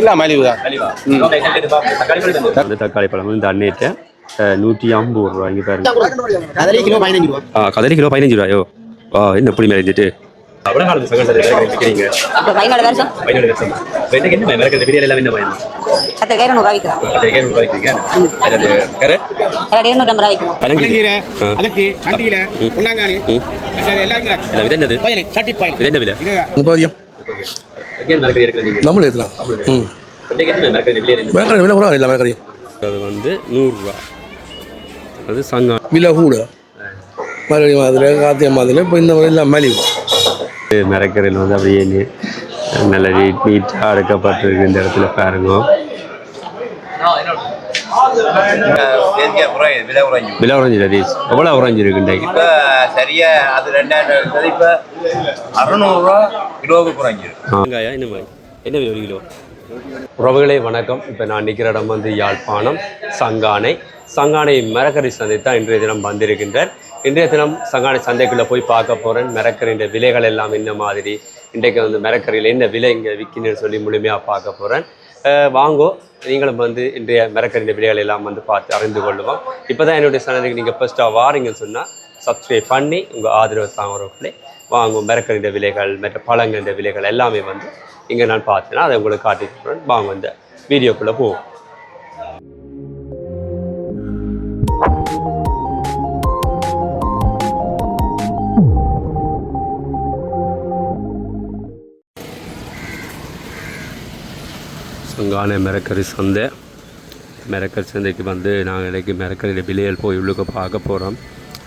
எல்லாம் மலிவு. தான் தக்காளி பழம் வந்து அன்னைட்ட நூற்றி ஐம்பது ரூபா இங்கே பாருங்க. கதலி கிலோ பதினஞ்சு ரூபா. ஆ கதலி கிலோ பதினஞ்சு ரூபாயோ? ஆ என்ன எப்படி மேலேஞ்சிட்டு அவ்வளோ பதினாலு வருஷம் என்ன எல்லாம் விற்கிறோம் விற்கிறீங்க அது ரூபா விற்கிறோம் பழங்கீரை அதுக்கு என்னது? சட்டி விலை நம்மளும் ஏற்றலாம் ம். வெண்டைக்கு என்ன மிளகு பிரியாணி மேக்கறி விலை கூட இல்லை மேக்கறி அது வந்து நூறுரூவா. அது சங்கா விலை கூட மறுபடி மாதிரி காத்தியம் மாதிரி இப்போ இந்த மாதிரி எல்லாம் மலிவு. மிரக்கரையில் வந்து அப்படியே நல்ல நீட் நீட்டாக அடுக்கப்பட்டிருக்கு இந்த இடத்துல பாருங்க. விலை குறைஞ்சு விலை உறைஞ்சி ரதீஷ் எவ்வளோ உறைஞ்சிருக்கு இன்றைக்கு இப்போ சரியா அது ரெண்டாயிரம் இப்போ அறநூறுவா கிலோவுக்கு குறைஞ்சிருக்கு. வெங்காயம் என்ன மாதிரி என்ன விலை ஒரு கிலோ? உறவுகளே வணக்கம். இப்போ நான் நிற்கிற இடம் வந்து யாழ்ப்பாணம் சங்கானை. சங்கானை மரக்கறி சந்தை தான் இன்றைய தினம் வந்திருக்கின்றார். இன்றைய தினம் சங்கானை சந்தைக்குள்ளே போய் பார்க்க போகிறேன் மரக்கறின்ற விலைகள் எல்லாம் என்ன மாதிரி? இன்றைக்கு வந்து மரக்கறியில் என்ன விலை இங்கே விற்கின்னு சொல்லி முழுமையாக பார்க்க போகிறேன் வாங்கோ. நீங்களும் வந்து இன்றைய மரக்கறிந்த விலைகள் எல்லாம் வந்து பார்த்து அறிந்து கொள்ளுவோம். இப்போ தான் என்னுடைய சேனலுக்கு நீங்கள் ஃபஸ்ட்டாக வாரீங்கன்னு சொன்னால் சப்ஸ்கிரைப் பண்ணி உங்கள் ஆதரவு தாங்கிறவர்களே வாங்கும் மரக்கறிந்த விலைகள் மற்ற பழங்கள்ன்ற விலைகள் எல்லாமே வந்து இங்கே நான் பார்த்தேன்னா அதை உங்களுக்கு காட்டி வாங்க இந்த வீடியோக்குள்ளே போவோம். பங்கான மிரக்கறி சந்தை. மிரக்கரி சந்தைக்கு வந்து நாங்கள் இன்றைக்கு மிரக்கரியில் விலையில் போய் உள்ளுக்கு பார்க்க போகிறோம்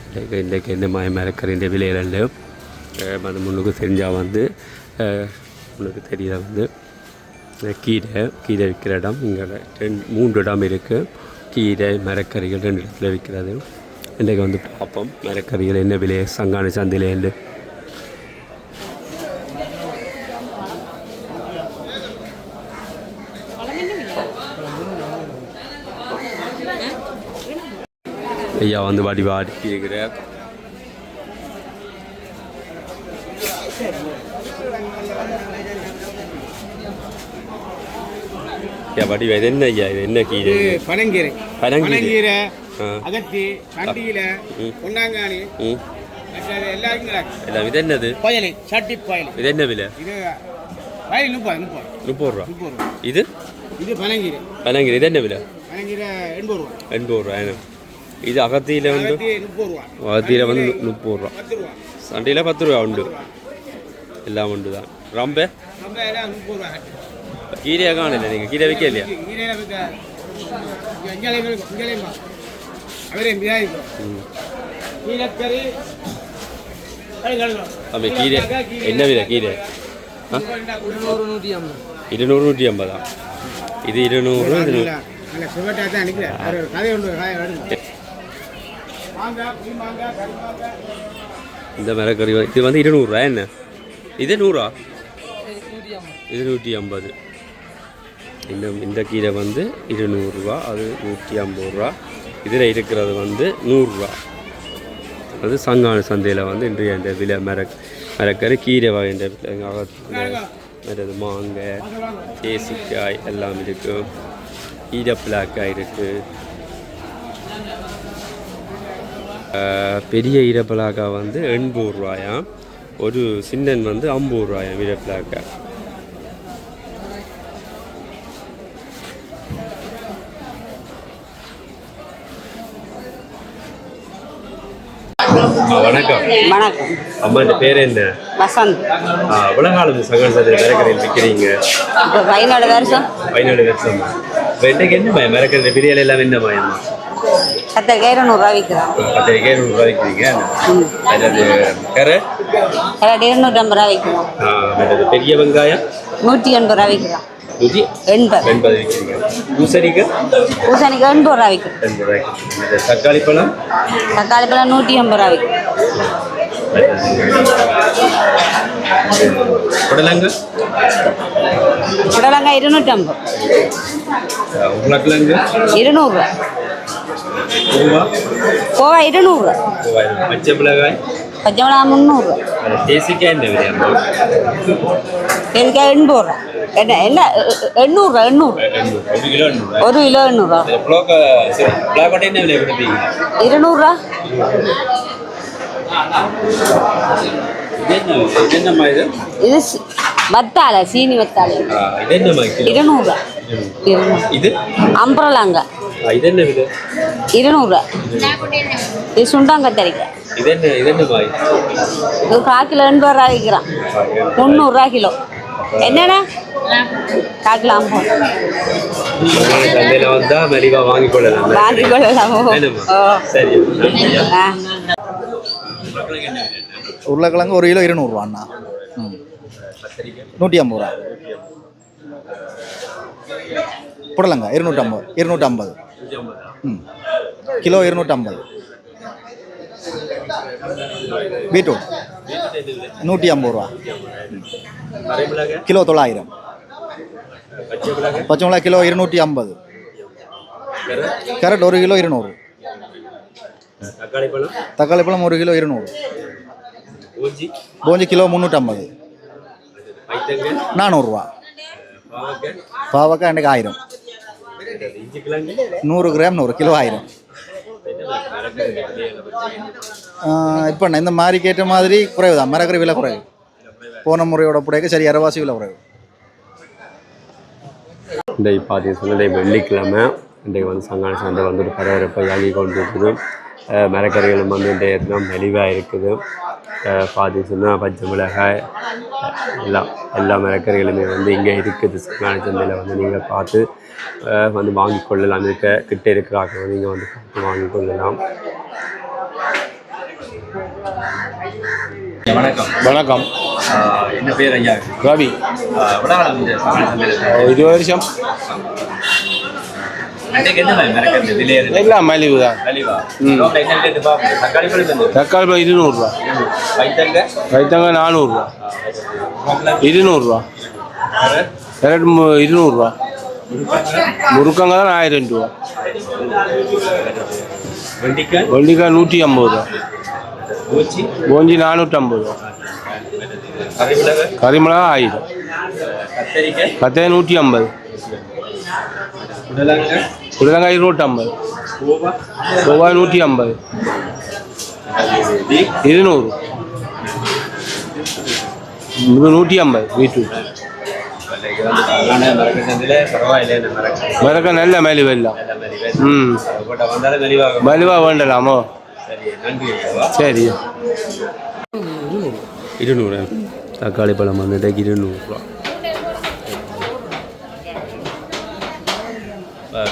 இன்றைக்கு இன்றைக்கு எந்த மாதிரி மிரக்கரின்ற விலையில் இல்லை. அது முன்னுக்கு தெரிஞ்சால் வந்து முன்னுக்கு தெரியல வந்து கீரை கீரை விற்கிற இடம் இங்கே ரெண்டு மூன்று இடம் இருக்குது கீரை மரக்கறிகள் ரெண்டு இடத்துல விற்கிறது. இன்றைக்கு வந்து பார்ப்போம் மரக்கறிகள் என்ன விலை சங்கான சந்தையில் ஐயா வந்து வாடி வாடி. இருக்கிற ஐயா வாடி இது என்ன ஐயா இது என்ன கீரை? பனங்கீரை. பனங்கீரை. அகத்தி கண்டியில கிடக்கு. எல்லாம் இது என்னது? புயலி சட்டி புயல் இது என்ன விலை? இது வயல் முப்பது முப்பது. முப்பது ரூபா. முப்பது ரூபா. இது? இது பனங்கீரை. பனங்கிரி இது என்ன விலை? பனங்கீரை எண்பது ரூபா. எண்பது ரூபா இது அகத்தியில் வந்து அகத்தியில் வந்து முப்பது ரூபா சண்டையில் பத்து ரூபா உண்டு எல்லாம் உண்டு தான் ரொம்ப கீரையாக காணல நீங்கள் கீரை வைக்க இல்லையா தம்பி கீரை என்ன விலை கீரை இருநூறு நூற்றி ஐம்பதா இது இருநூறு கறி இந்த வந்து- இது வந்து இருநூறுவா என்ன? இது நூறா? இது நூற்றி ஐம்பது. இந்த இந்த கீரை வந்து இருநூறுவா அது நூற்றி ஐம்பது ரூபா. இதில் இருக்கிறது வந்து நூறுரூவா. அது சங்கான சந்தையில் வந்து இன்றைய இந்த விலை மர மரக்கறி கீரை வகைன்ற மற்றது மாங்காய் தேசிக்காய் எல்லாம் இருக்குது ஈரப்பிளாக்காய் இருக்குது பெரிய ஈரப்பலாக்கா வந்து எண்பது ரூபாயாம் ஒரு சின்னன் வந்து ஐம்பது ரூபாயாம் ஈரப்பலாக்கா வணக்கம். வணக்கம். அம்மா இந்த பேர் என்ன? வசந்த். உலகாலம் சங்கன் சந்தையில் மிரக்கறியில் விற்கிறீங்க இப்போ பதினாலு வருஷம். பதினேழு வருஷம்? இப்போ இன்றைக்கு என்ன பயம் மிரக்கறி பிரியாணி எல்லாம் என்ன பயம் கத்திரிக்காய் இருநூறுவா விற்கிறோம் கேரூர் ரூபாய் விற்கிறீங்க அதாவது கரை கரடி இருநூற்றம்பது ரூபா விற்கிறோம் பெரிய வெங்காயம்? நூற்றி எண்பது ரூபா விற்கிறோம் நூற்றி? எண்பது. எண்பது விற்கிறீங்க. பூசணிக்காய் பூசணிக்காய் எண்பது ரூபா விற்கிறோம் எண்பது ரூபாய்க்கு தக்காளி பழம்? தக்காளி பழம் நூற்றி எண்பது ரூபா விற்கிறோம் புடலங்க புடலங்காய் இருநூற்றம்பது உருளைக்கிழங்கு? இருநூறுவா பூவா கோவா இருநூறுவா பச்சை மிளகாய் பச்சை மிளகா முந்நூறு தேசிக்காய் என்ன விலை இதுக்கு எண்பது ரூபா என்ன என்ன எண்ணூறுரூவா எண்ணூறு ஒரு கிலோ எண்ணூறுரூவா இருநூறுரூவா இது வத்தாலை சீனி வத்தாலை ஆ, இது இருநூறு அம்பரலாங்க இது என்ன விலை இருநூறுவா இது சுண்டாங்கத்தரிக்காய் இது என்ன இது என்னம்மா இது கால் கிலோ எண்பது ரூபா விற்கிறான். முந்நூறுரூவா கிலோ. என்னண்ணா? கால் கிலோ ஐம்பது சந்தையில் வந்தா மலிவா வாங்கி கொள்ளலாம். வாங்கி கொள்ளலாமோ சரி. உருளைக்கிழங்கு ஒரு கிலோ இருநூறுவா அண்ணா. ம். நூற்றி ஐம்பது ரூபா. புடலங்க இருநூற்றம்பது இருநூற்றம்பது ம் கிலோ இருநூற்றம்பது பீட்ரூட் நூற்றி ஐம்பது ரூபா மறைமிளகாய் கிலோ தொள்ளாயிரம் பச்சை மிளகாய் பச்சை மிளகா கிலோ இருநூற்றி ஐம்பது கேரட் ஒரு கிலோ இருநூறு தக்காளி பழம் தக்காளி பழம் ஒரு கிலோ இருநூறு நூறு கிராம் நூறு கிலோ ஆயிரம். இப்போ இந்த மாதிரி கேட்ட மாதிரி குறைவு தான். மரக்கறி விலை குறைவு. போன முறையோட புடைக்கு சரி அரவாசி விலை குறைவு. இன்றைக்கு பார்த்தீங்க சொன்னதை வெள்ளிக்கிழமை. இன்றைக்கு வந்து சங்கான சந்தை வந்து ஒரு பரபரப்பை இயங்கி கொண்டு இருக்குது மரக்கறிகளும் வந்து இன்றைய தினம் மெலிவாக இருக்குது. அஹ் பார்த்தீங்க சொன்னால் பச்சை மிளகாய் எல்லாம் எல்லா மரக்கறிகளுமே வந்து இங்கே இருக்குது. சங்கான சந்தையில் வந்து நீங்கள் பார்த்து வந்து வாங்கி கொள்ளலாம். இருக்க கிட்ட இருக்கிறாங்க. நீங்கள் வந்து பார்த்து வாங்கி கொள்ளலாம். வணக்கம். வணக்கம். என்ன பேர் ஐயா? ரவி. இருபது வருஷம் இன்றைக்கு என்ன மரக்கறி விலை எல்லாம் மலிவு தான். தக்காளி இருநூறுவா. வைத்தங்க? நானூறுரூவா இருநூறுவா. மு- இருநூறுவா. முருக்கங்க தான் ஆயிரம் ரூபா வெள்ளிக்காய் நூற்றி ஐம்பது ரூபா போஞ்சி நானூற்றம்பது ரூபா கறிமிளகாய் கறிமிளகா ஆயிரம். கத்தரிக்காய்? நூற்றி ஐம்பது புடலங்காய் உருளங்காய் இருநூற்றம்பது கோவா நூற்றி ஐம்பது இருநூறு நூற்றி ஐம்பது பீட்ரூட் மறக்க நல்ல மலிவு எல்லாம் ம் மலிவாக வேண்டலாமோ சரி சரி இருநூறு தக்காளி பழம் வந்துட்டு இருநூறுவா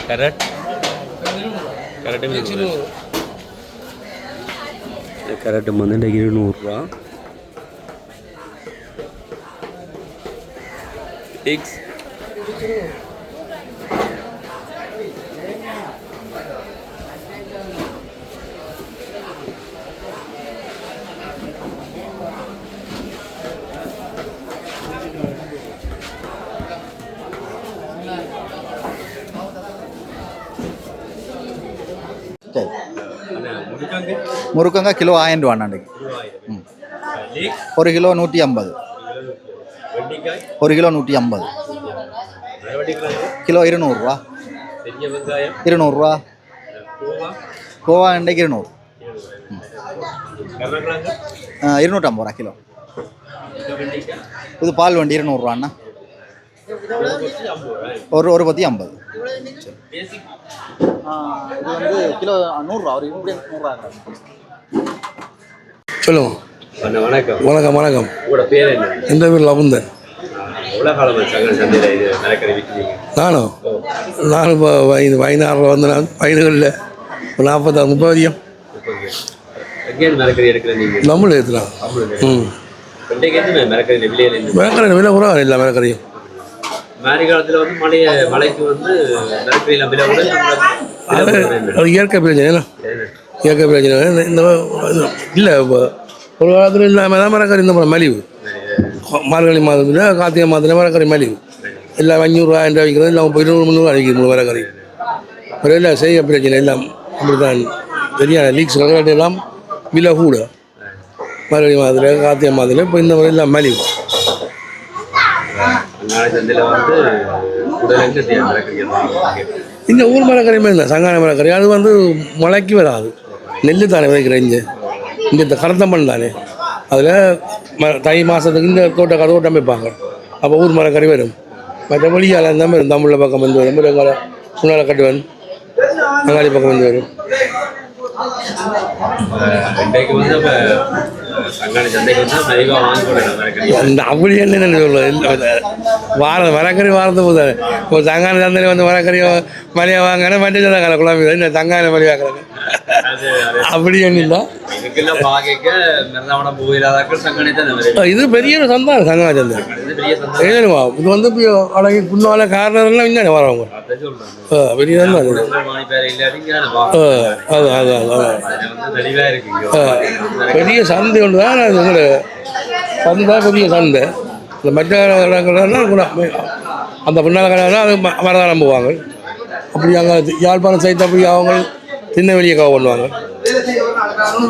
கரட் கரட்டு கரட்டு வந்துட்டு இருநூறுவா எக்ஸ் முடுக்காங்க முருக்கங்க கிலோ ஆயிரம் ரூபா ஒரு கிலோ நூற்றி ஐம்பது. ஒரு கிலோ நூற்றி ஐம்பது. கிலோ இருநூறுவா இருநூறுவா. கோவா இன்றைக்கு இருநூறு. இருநூற்றம்பது ரூபா கிலோ. இது பால் வண்டி இருநூறுவாண்ணா ஒரு ஒரு பத்தி ஐம்பது. இது வந்து கிலோ நூறுரூவா ஒரு நூறுரூவா அண்ணா வணக்கம். வணக்கம் வணக்கம். உங்களோட பேர் என்ன? எந்த பேர் லபந்தன் இது நானும் நானும் இப்போ வயது பதினாறில் வந்து நான் பதினேழில் நாற்பத்தாறு முப்பதியம் நம்மளும் ஏற்றுலாம் ம். மிளகறி விலை கூட இல்லை மிளகறியும் மாரி காலத்தில் வந்து மழைய மழைக்கு வந்து இயற்கை பிரச்சனை ஏக்க இயற்கை பிரச்சனை. இந்த- இல்லை இப்போ ஒரு காலத்தில் இல்லாமல் தான் மரக்கறி இந்த மாதிரி மலிவு. மார்கழி மாதத்தில் கார்த்திகை மாதத்தில் மரக்கறி மலிவு. எல்லாம் அஞ்சூறுரூவா என்று வைக்கிறது இல்லை எல்லாம் இப்போ இருநூறு முந்நூறுவா அடிக்குது மூணு மரக்கறி அப்புறம் இல்லை செய்ய பிரச்சனை எல்லாம் அப்படி தான் சரியான லீக்ஸ் கலக்காட்டு எல்லாம் விலை கூட. மார்கழி மாதத்தில் கார்த்திகை மாதத்தில் இப்போ இந்த மாதிரி எல்லாம் மலிவு. இந்த ஊர் மரக்கறி மாதிரி தான் சங்கான மரக்கறி அது வந்து முளைக்கு வராது. நெல் தானே விதைக்கிற இங்கே? இங்கே இந்த கரத்தம்பன் தானே? அதில் ம தை மாதத்துக்கு இந்த தோட்ட தோட்டம் வைப்பாங்க அப்போ ஊர் மரக்கறி வரும். மற்ற வெளியால் இந்த மாதிரி தமிழில் பக்கம் வந்து வரும். முருங்கால சுனால கட்டுவன். பங்காளி பக்கம் வந்து வரும். அந்த அப்படி என்ன சொல்ல மரக்கறி வாரத்து போதாது ஒரு தங்கான சந்தையில் வந்து மரக்கறி மலையை வாங்கினா மஞ்சள் சந்தை குழம்பு. இந்த தங்கான மலி வாங்குறாங்க அது அது அப்படி என்ன இதுக்கெல்லாம் பார்க்க மிருந்தாவனம் போயிடாதாக்கள் சங்கானை தான் இந்த மாதிரி இது பெரிய ஒரு சந்தை சங்கான சந்தை இது வந்து இப்போ அடங்கி புண்ணால காரணம் எல்லாம் இங்கே வரவங்க பெரிய அது. அது அது பெரிய சந்தை ஒன்று தான் அது சந்தை பெரிய சந்தை. இந்த மற்ற இடங்கள்லாம் கூட அந்த புண்ணால கடை அது ம- மரதானம் போவாங்க. அப்படி அங்கே யாழ்ப்பாணம் சைத்து அப்படி அவங்க திருநெல்வேலியை கவர் பண்ணுவாங்க.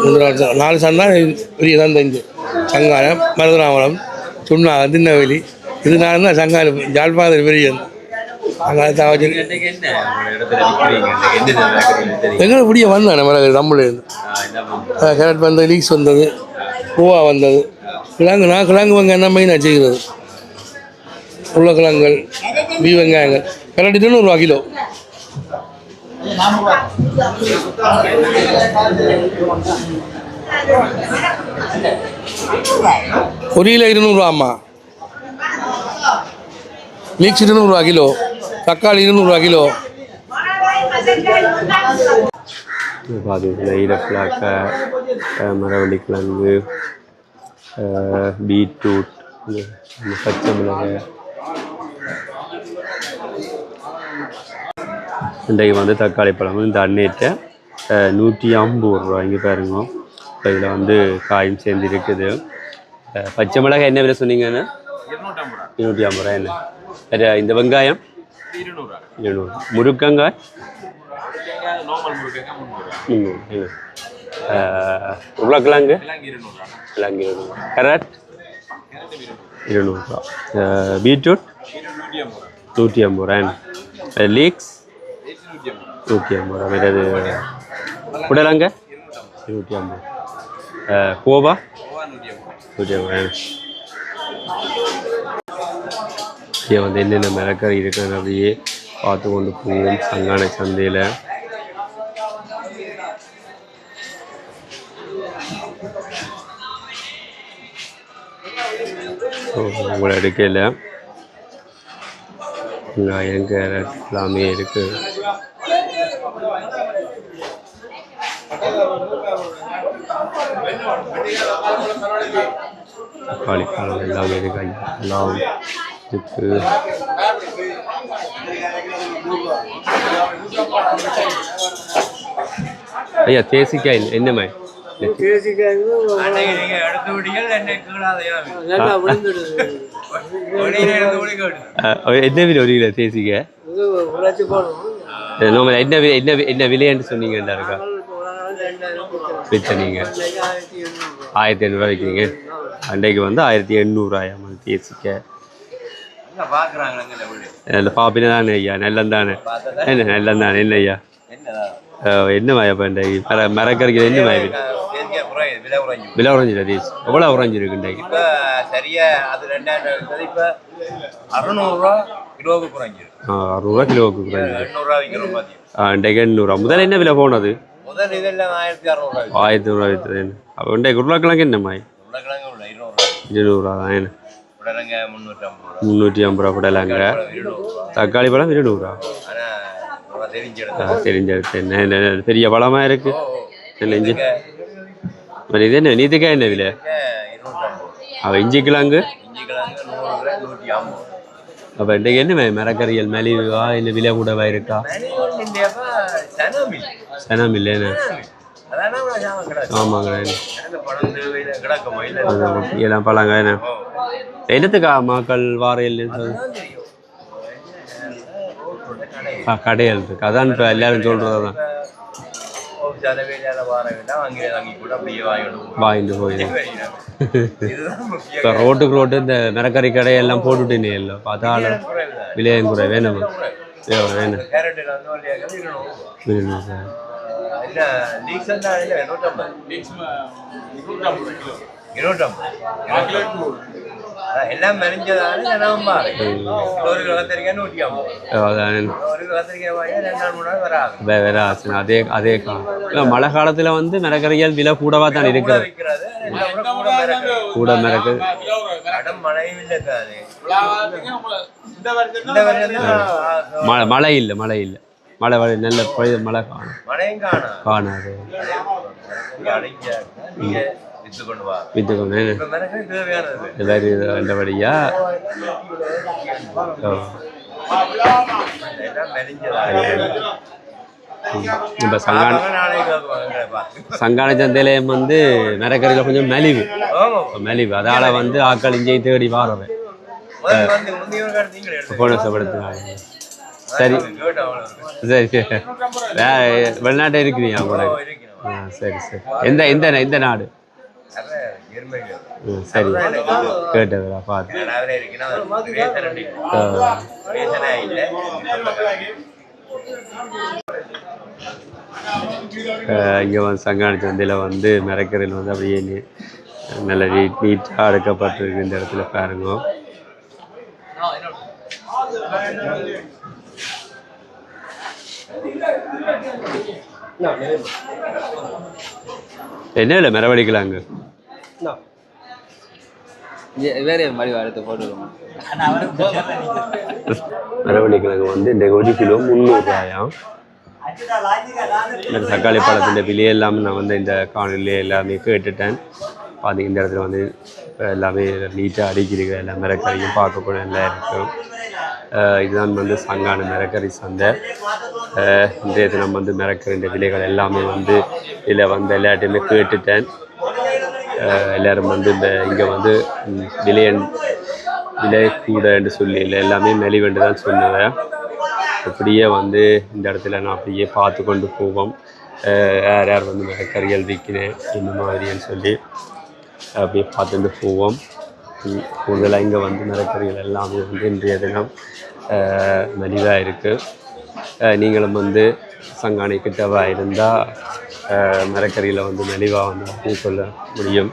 இந்த நாலு ச- நாலு சந்தை பெரிய சந்தை இங்கே சங்காரம் மருதராமலம் சுண்ணாகம் திருநெல்வேலி. இது நான் தான் சங்காரம் யாழ்ப்பாணத்தில் பெரிய சந்தை அங்கே என்ன? என்ன மரக்கறி தெரியும்? எங்களுக்கு இப்படியே வந்தானே மர தமிழ்லேருந்து என்ன கேரட் வந்தது லீக்ஸ் வந்தது. பூவா வந்தது. கிழங்கு நான் கிழங்கு வெங்காயம் தான் மெயினாக செய்கிறது. உருளைக்கிழங்குகள் மீ வெங்காயங்கள். கேரட் இருநூறுவா கிலோ. ஒரு கிலோ இருநூறுவாம்மா. மீக்ஸ் இருநூறுவா கிலோ. தக்காளி இருநூறுவா கிலோ. பார்த்தீங்கன்னா ஈரப்பிளாக்க மரவள்ளி கிழங்கு பீட்ரூட் பச்சை மிளகாய். இன்றைக்கு வந்து தக்காளி பழம் இந்த அன்னையிட்ட நூற்றி ஐம்பது ரூபா. இங்கே பாருங்க. இப்போ இதில் வந்து காயும் சேர்ந்து இருக்குது. பச்சை மிளகாய் என்ன விலை சொன்னீங்கன்னு? இருநூற்றி ஐம்பது ரூபா. என்ன? வேற இந்த வெங்காயம்? இருநூறு. முருக்கங்காய்? முந்நூறு. என்ன அஹ், உருளைக்கிழங்கு? கிழங்கு இருநூறு. கரட்? இருநூறுபா பீட்ரூட்? நூற்றி ஐம்பது ரூபா. லீக்ஸ்? நூற்றி ஐம்பது. ரூபா வேறு புடலங்க நூற்றி ஐம்பது. கோவா? நூற்றி ஐம்பது. இங்கே வந்து என்னென்ன மிளக்கறி இருக்குன்னு அப்படியே பார்த்து கொண்டு போவோம். சங்கான சந்தையில். உங்களை எடுக்கல வெங்காயம் கேரட் எல்லாமே இருக்குது பழம் எல்லாமே இருக்கு ஐயா எல்லாம் இருக்கு ஐயா தேசிக்காய் விட்டீங்க என்னை ஒரு கிலோ தேசிக்காய் என்ன விலை என்ன என்ன விலைன்னு சொன்னீங்கடா இருக்கா வித்த நீங்க. ஆயிரத்தி எண்ணூறுவா விற்கிறீங்க அன்றைக்கு வந்து ஆயிரத்தி எண்ணூறாயிரம் நல்ல பாப்பின தானே ஐயா நல்லம் தானே? என்ன நல்லம் தானே? என்ன ஐயா? என்ன மாயா இப்போ இன்றைக்கு மர மரக்கறிக்கு என்ன மாயா? தேசிய குறை விலை குறைஞ்சில தேசி எவ்வளோ குறைஞ்சிருக்கு இன்றைக்கு சரியா அது ரெண்டாயிரம் இப்ப கிலோவுக்கு குறைஞ்சிருக்கு. அறுநூறுவா கிலோவுக்கு குறைஞ்சிருக்கு விற்கிறோம் இன்றைக்கு எண்ணூறுவா முதல்ல என்ன விலை போனது? ஆயிரத்தி நூறுரூவா விற்றது அப்போ இன்றைக்கு உருளைக்கிழங்கு என்ன மாய் உருளைக்கிழங்கு உள்ள இருநூறுவா தான் என்ன? முந்நூற்றி ஐம்பது ரூபா புடலாங்க தக்காளி பழம் இருநூறுவா தெரிஞ்ச என்ன பெரிய பழமாக இருக்கு? இஞ்சி? మరి கிழங்கு இஞ்சி கிழங்கு நூறு கிராம் நூற்றி ஐம்பது. அப்போ இன்றைக்கு என்ன மரக்கறிகள் மலிவா இல்லை விலை கூடவா இருக்கா? மணிகள் இல்லையாப்பா சனம் இல்லை சனம் இல்லைன்னு அதான. இவ்வளோ சாமான் கிடக்கு ஆமாங்க எனக்கு பணம் தேவையில்லை கிடக்குமா இல்லை எல்லாம் பழங்க என்ன என்னத்துக்கா மக்கள் வாரையில் ஆ கடைகள் இருக்கு. அதான் இப்போ எல்லாரும் சொல்கிறது தான் கூட வாங்கிட்டு போயிடும். இப்போ ரோட்டுக்கு ரோட்டு இந்த மிரக்கறி கடையெல்லாம் போட்டுட்டேனே இல்லை. குறைவுதான். விலையும் குறை வேணும் வேணும் வேணும் சார் இல்ல லீக்ஸ் தான் இல்ல நூற்றம்பது இருநூற்றம்பது அதான் எல்லாம் ஜனம் மாறு ஒரு கிலோ கத்திரிக்காய் நூற்றி ஐம்பது அதான். ஒரு கிலோ கத்திரிக்காய் வாங்கினா ரெண்டு நாள் மூணு நாள் வராது. வே- வேற ஆச்சு அதே அதே காலம். மழை காலத்தில் வந்து மிரக்கறிகள் விலை கூடவா தான் அப்புறம் கூட கடும் மழையும் இல்லை மழை இல்லை மழை இல்லை. மழை வழி நல்ல பொழுது மழை காணும். காணாது. வித்து கொண்டு எல்லாரும் மெரிஞ்சதால இப்போ சங்கான சங்கான சந்தையிலையும் வந்து மிரக்கறியில் கொஞ்சம் மெலிவு. மெலிவு. அதால வந்து ஆக்கள் இங்கேயும் தேடி வாரவன் முதல்ல சரி. சரி சரி. வெளிநாட்டை இருக்கிறீங்க கூட ஆ சரி சரி. எந்த எந்த எந்த நாடு? சரி. கேட்டதுடா பார்த்து இங்கே வந்து சங்கான சந்தையில் வந்து மிரக்கரையில் வந்து அப்படியே நல்ல நீட் நீட்டாக அடுக்கப்பட்டிருக்கு இந்த இடத்துல பாருங்க. என்ன இல்லை மிரவடிக்கலாங்க? வேற மாதிரி அடுத்து போட்டுருவோம் வந்து இந்த ஒரு கிலோ முந்நூறுரூவாயாம் இந்த தக்காளி பழத்தின் விலை எல்லாமே நான் வந்து இந்த காணொலியில் எல்லாமே கேட்டுட்டேன். பார்த்தீங்க இந்த இடத்துல வந்து எல்லாமே நீட்டாக அடிக்கிறீங்க எல்லா மிரக்கறியும் பார்க்கக்கூட நல்லா இருக்கும். இதுதான் வந்து சங்கான மிரக்கரி சந்தை. இன்றைய தினம் வந்து மிரக்கறின்ற விலைகள் எல்லாமே வந்து இதில் வந்து எல்லாத்தையுமே கேட்டுட்டேன். எல்லோரும் எல்லாரும் வந்து இங்கே வந்து விலையன் விலை கூட என்று சொல்லி இல்லை எல்லாமே மெலிவென்று தான் சொன்னேன் அப்படியே வந்து இந்த இடத்துல நான் அப்படியே பார்த்து கொண்டு போவோம். யார் யார் வந்து மிளகறிகள் விற்கிறேன் இந்த மாதிரின்னு சொல்லி அப்படியே பார்த்துட்டு போவோம். கூடுதலாக இங்கே வந்து மிரக்கரிகள் எல்லாமே வந்து இன்றைய தினம் மலிவாக இருக்குது நீங்களும் வந்து சங்கானை கிட்டவாக இருந்தால் மரக்கறியில் வந்து மலிவாக வந்து சொல்ல முடியும்.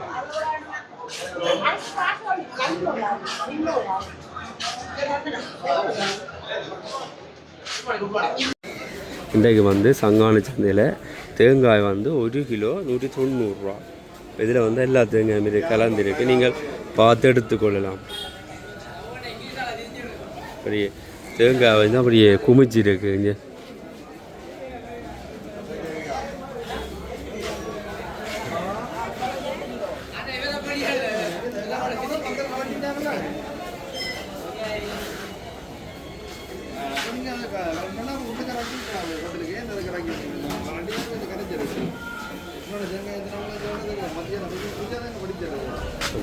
இன்றைக்கு வந்து சங்கான சந்தையில் தேங்காய் வந்து ஒரு கிலோ நூற்றி தொண்ணூறுரூவா இதில் வந்து எல்லா தேங்காயும் இது கலந்துருக்கு நீங்கள் பார்த்து எடுத்துக்கொள்ளலாம். அப்படியே. தேங்காய் வந்து அப்படியே குமிச்சிருக்கு இங்கே.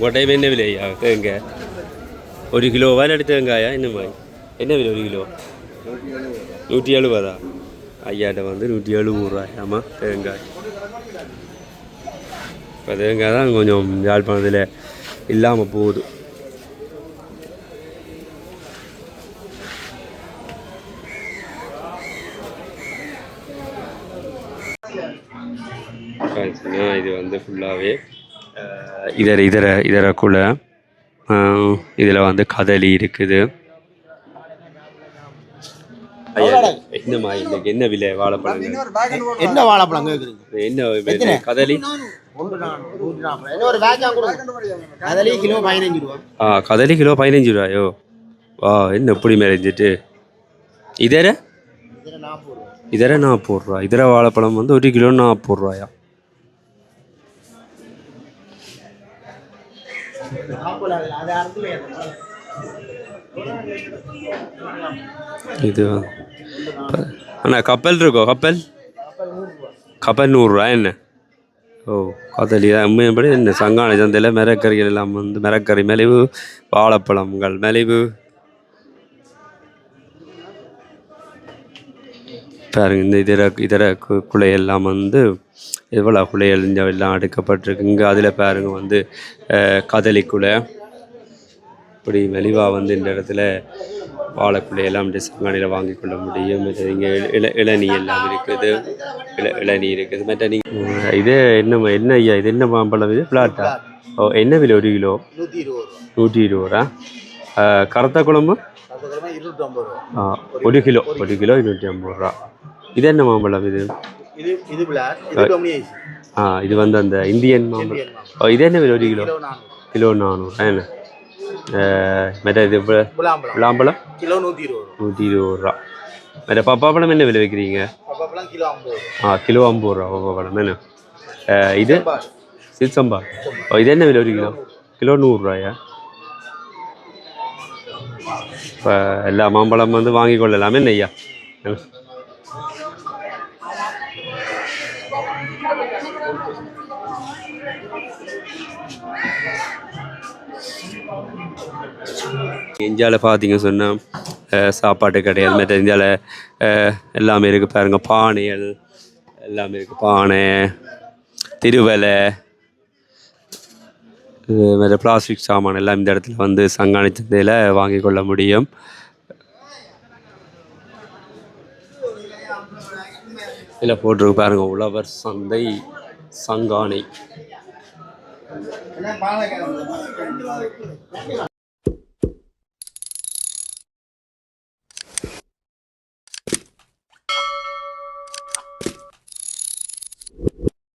கோட்டை என்ன விலையா தேங்காய். ஒரு கிலோ வயலடி தேங்காயா? என்ன மாதிரி என்ன விலை ஒரு கிலோ நூற்றி எழுபதா ஐயாட்ட வந்து நூற்றி எழுபது ஆமாம் தேங்காய் இப்போ தேங்காய் தான் கொஞ்சம் யாழ்ப்பாணத்தில் இல்லாமல் போகுது இது வந்து ஃபுல்லாகவே இதர இதர இதரக்குள்ள இதில் வந்து கதலி இருக்குது என்னம்மா இன்னைக்கு என்ன விலை வாழைப்பழங்கள் என்ன வாழைப்பழம் கேக்குறீங்க என்ன? கதலி? அதுலயே கிலோ பதினஞ்சு ரூபா. ஆ கதலி கிலோ பதினஞ்சு ரூபாயோ? வா என்ன எப்படி மேரேஞ்சிட்டு இதர? இதர நாற்பது ரூபா. இதர வாழைப்பழம் வந்து ஒரு கிலோ நாற்பது ரூபாயா? அது இது அண்ணா கப்பல் இருக்கோ கப்பல்? கப்பல் நூறுரூவா என்ன? ஓ கதலி உண்மையபடி என்ன சங்கான சந்தையில் மிரக்கறிகள் எல்லாம் வந்து மிரக்கறி மெலிவு வாழைப்பழங்கள் மெலிவு. பாருங்க இந்த இதர இதர கு- வந்து எவ்வளோ குலைகள் இந்த எல்லாம் அடுக்கப்பட்டிருக்கு. இங்கே அதில் பாருங்க வந்து கதலி குலை. இப்படி மெலிவாக வந்து இந்த இடத்துல வாழைக்குலை எல்லாம் சங்கானியில் வாங்கி கொள்ள முடியும்? இது இங்கே இள இளநீ எல்லாம் இருக்குது. இள இளநீ இருக்குது. மற்ற நீங்கள் இது என்ன என்ன ஐயா இது என்ன மாம்பழம் இது? பிளாட்டா ஓ என்ன விலை? ஒரு கிலோ? நூற்றி இருபது ரூபா. கருத்த குழம்பு? ஆ, ஒரு கிலோ ஒரு கிலோ இருநூற்றி ஐம்பது ரூபா. இது என்ன மாம்பழம் இது? ஆ இது வந்து அந்த இந்தியன் மாம்பழம். இது என்ன விலை? ஒரு கிலோ? கிலோ நானூறு. என்ன? ரூபா நூற்றி இருபது ரூபா மற்ற பப்பாப்பழம் என்ன விலை வைக்கிறீங்க பப்பாப்பழம் கிலோ ஐம்பது ரூபா ஆ கிலோ ஐம்பது ரூபா பப்பாப்பழம் என்ன அஹ், இது சித்தம்பா ஓ இது என்ன விலை ஒரு கிலோ கிலோ நூறுரூவாயா இப்போ எல்லா மாம்பழம் வந்து வாங்கி கொள்ளலாமே என்ன இந்தியாவில் பார்த்தீங்க சொன்னால் சாப்பாட்டு கிடையாது மற்ற இந்தியாவில் எல்லாமே இருக்குது பாருங்கள் பானைகள் எல்லாமே இருக்குது பானை திருவலை இது பிளாஸ்டிக் சாமான் எல்லாம் இந்த இடத்துல வந்து சங்காணி சந்தையில் வாங்கி கொள்ள முடியும். இதில் போட்டிருக்கு பாருங்கள் உழவர் சந்தை சங்கானை பாலகன்?